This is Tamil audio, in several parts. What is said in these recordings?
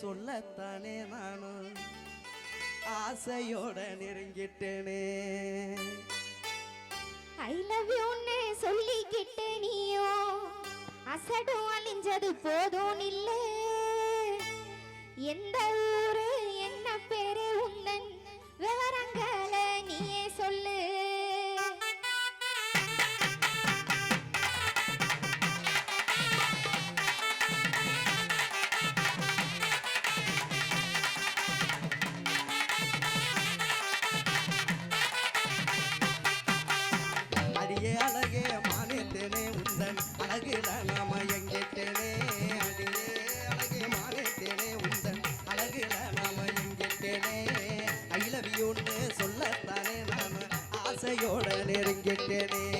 சொல்லத்தானே நானும் ஆசையோட நெருங்கிட்டேனே. ஐ லவ் யூன்னு சொல்லிக்கிட்டு நீயோ அசடும் அழிஞ்சது போதும் இல்லை. எந்த கேட்டேனே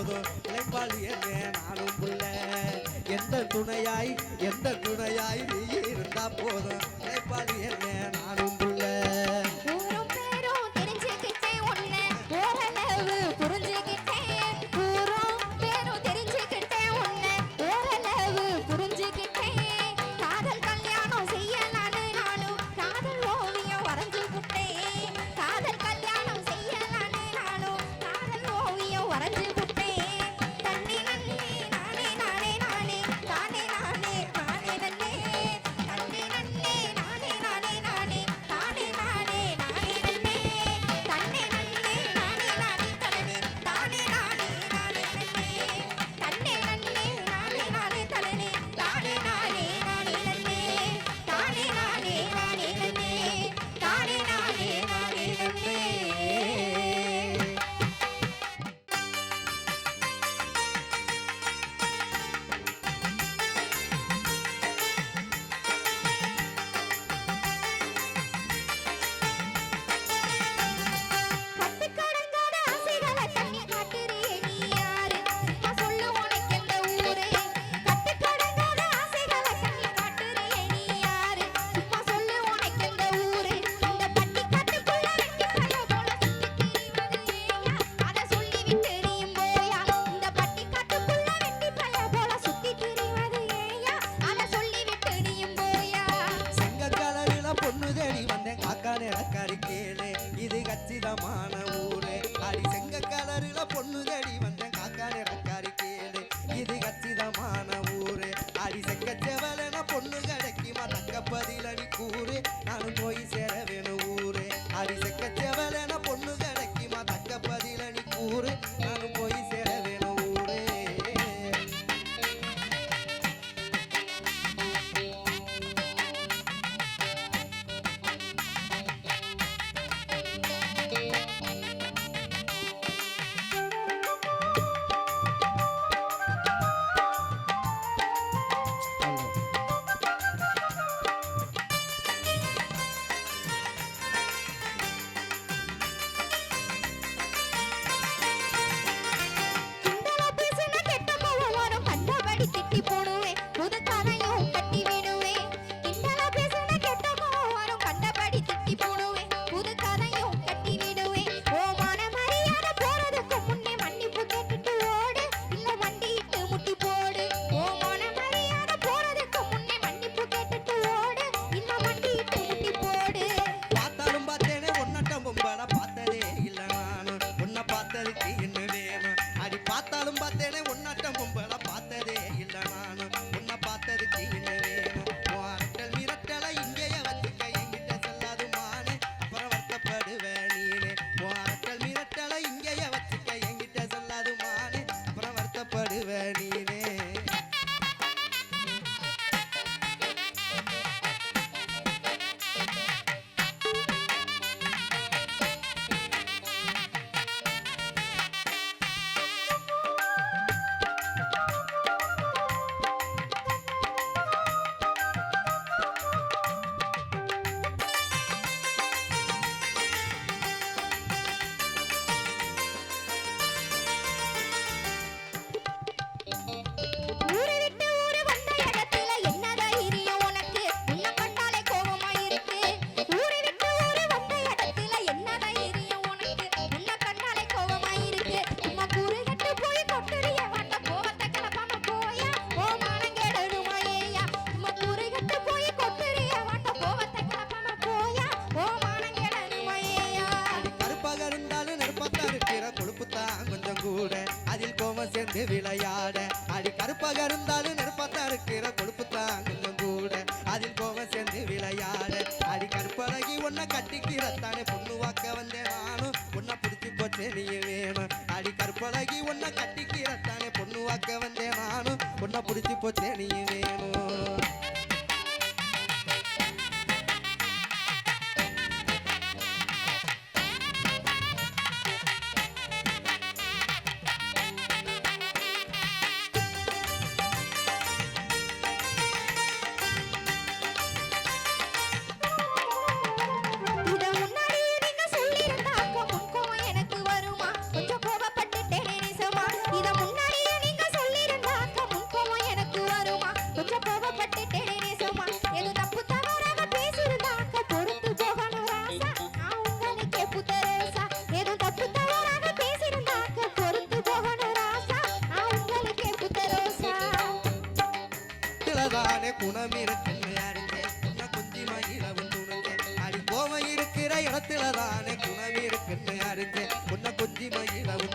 போதோ இழைப்பாளியே நானும் புள்ள. எந்த துணையாய் எந்த துணையாய் நீ இருந்தா போதும். இழைப்பாளியே நானும் dice que te விளையாட. அடி கருப்பாக இருந்தாலும் நெருப்பத்தான் இருக்கிற கொழுப்புத்தான் கொஞ்சம் கூட. அதில் போக சேர்ந்து விளையாட. அடி கருப்பழகி ஒன்ன கட்டிக்கிறத்தானே பொண்ணு வாக்க வந்தேன் நானும். ஒன்ன பிடிச்சி போச்சு நீ வேணும். அடி கருப்பழகி ஒன்ன கட்டிக்கிறத்தானே பொண்ணு வாக்க வந்தேன் நானும். ஒன்ன பிடிச்சி போச்சு நீ வேணும். குணமிருக்குன்னு அறிஞ்சே நான் குஞ்சி மகிழவும் துணுங்க. அடி கோவம் இருக்கிற இடத்துல தானே குணமிருக்குன்னு அறிஞ்சே உன்னை குஞ்சி மகிழவும்